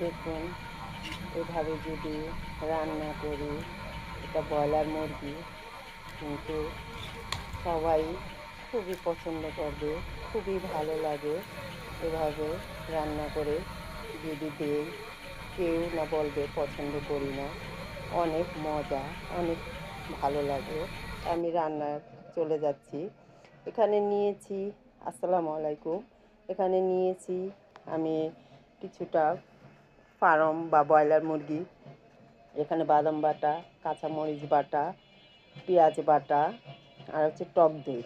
দেখুন। এভাবে যদি রান্না করি, এটা ব্রয়লার মুরগি, কিন্তু সবাই খুবই পছন্দ করবে, খুবই ভালো লাগে এভাবে রান্না করে। যদি দেই, কেউ না বলবে পছন্দ করি না। অনেক মজা, অনেক ভালো লাগে। আমি রান্না চলে যাচ্ছি। এখানে নিয়েছি, আসসালামু আলাইকুম। এখানে নিয়েছি আমি কিছুটা ফার্ম বা ব্রয়লার মুরগি, এখানে বাদাম বাটা, কাঁচামরিচ বাটা, পেঁয়াজ বাটা, আর হচ্ছে টক দই,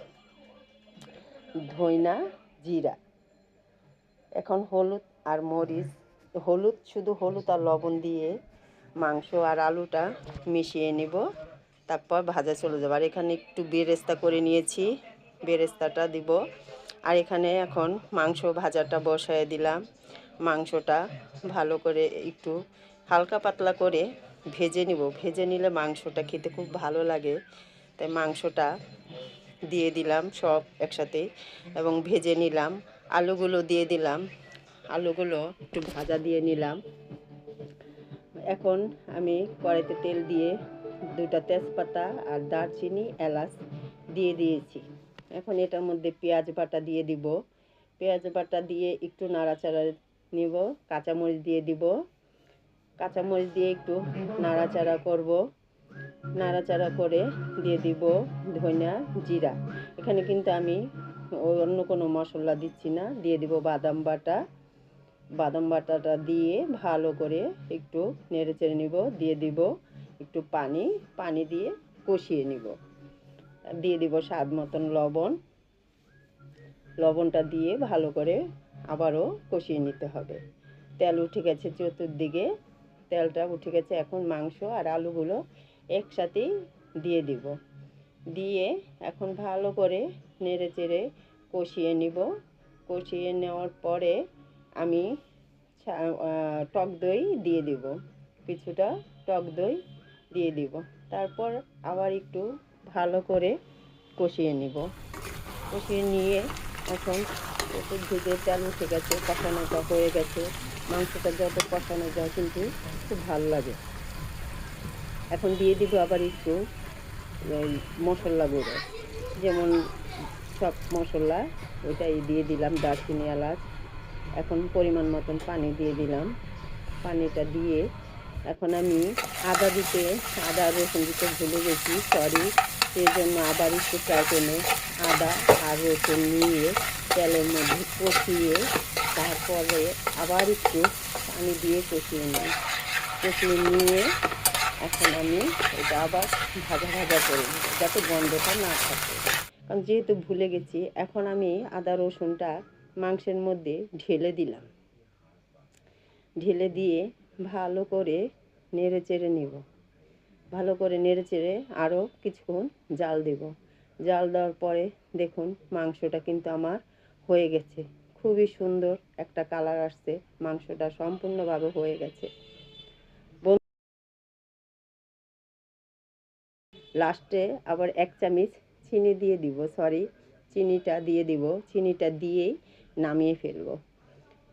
ধইনা, জিরা। এখন হলুদ আর মরিচ, হলুদ, শুধু হলুদ আর লবণ দিয়ে মাংস আর আলুটা মিশিয়ে নিব, তারপর ভাজা চলে যাবে। আর এখানে একটু বেরেস্তা করে নিয়েছি, বেরেস্তাটা দিব। আর এখানে এখন মাংস ভাজাটা বসায় দিলাম। মাংসটা ভালো করে একটু হালকা পাতলা করে ভেজে নিব। ভেজে নিলে মাংসটা খেতে খুব ভালো লাগে। তাই মাংসটা দিয়ে দিলাম সব একসাথে এবং ভেজে নিলাম। আলুগুলো দিয়ে দিলাম। আলুগুলো একটু ভাজা দিয়ে নিলাম। এখন আমি কড়াইতে তেল দিয়ে দুটা তেজপাতা আর দারচিনি এলাচ দিয়ে দিয়েছি। এখন এটার মধ্যে পেঁয়াজ বাটা দিয়ে দিব। পেঁয়াজ বাটা দিয়ে একটু নাড়াচাড়া নিব, কাঁচামরিচ দিয়ে দিব। কাঁচামরিচ দিয়ে একটু নাড়াচাড়া করব। নাড়াচাড়া করে দিয়ে দিব ধনিয়া জিরা। এখানে কিন্তু আমি অন্য কোনো মশলা দিচ্ছি না, দিয়ে দিব বাদাম বাটা। বাদাম বাটাটা দিয়ে ভালো করে একটু নেড়ে চেড়ে নিব, দিয়ে দিব একটু পানি। পানি দিয়ে কষিয়ে নিব। দিয়ে দিব স্বাদ মতন লবণ। লবণটা দিয়ে ভালো করে আবারও কষিয়ে নিতে হবে। তেল উঠে গেছে চতুর্দিকে। তেলটা উঠে গেছে এখন মাংস আর আলুগুলো একসাথেই দিয়ে দিব। দিয়ে এখন ভালো করে নেড়ে চেড়ে কষিয়ে নিব। কষিয়ে নেওয়ার পরে আমি টক দই দিয়ে দিব। কিছুটা টক দই দিয়ে দিব। তারপর আবার একটু ভালো করে কষিয়ে নিব। কষিয়ে নিয়ে এখন চতুর্দিকে তেল উঠে গেছে কষানোটা হয়ে গেছে, মাংসটা যত কষানো যায় কিন্তু খুব ভালো লাগে। এখন দিয়ে দিব আবার একটু মশলা গুঁড়ো, যেমন সব মশলা, ওইটাই দিয়ে দিলাম, দারচিনি, এলাচ। এখন পরিমাণ মতন পানি দিয়ে দিলাম। পানিটা দিয়ে এখন আমি আদা দিতে, আদা রসুন দিতে ভুলে গেছি সরি সেই জন্য আবার একটু ফ্রাই করে আদা আর রসুন নিয়ে তেলের মধ্যে কষিয়ে তারপরে আবার একটু পানি দিয়ে কষিয়ে নিই। কষিয়ে নিয়ে এখন আমি এটা আবার ভাজা ভাজা করে নেব যাতে গন্ধটা না থাকে। কারণ যেহেতু ভুলে গেছি, এখন আমি আদা, রসুনটা মাংসের মধ্যে ঢেলে দিলাম। ঢেলে দিয়ে ভালো করে নেড়ে চেড়ে নিব। ভালো করে নেড়ে চেড়ে আরও কিছুক্ষণ জাল দেব। জাল দেওয়ার পরে দেখুন মাংসটা কিন্তু আমার হয়ে গেছে। খুবই সুন্দর একটা কালার আসছে, মাংসটা সম্পূর্ণভাবে হয়ে গেছে। লাস্টে আবার এক চামচ চিনি দিয়ে দিব সরি চিনিটা দিয়ে দিব। চিনিটা দিয়েই নামিয়ে ফেলব।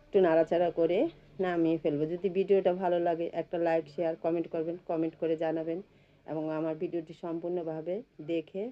একটু নাড়াচাড়া করে নামিয়ে ফেলব। যদি ভিডিওটা ভালো লাগে, একটা লাইক শেয়ার কমেন্ট করবেন কমেন্ট করে জানাবেন। এবং আমার ভিডিওটি সম্পূর্ণভাবে দেখে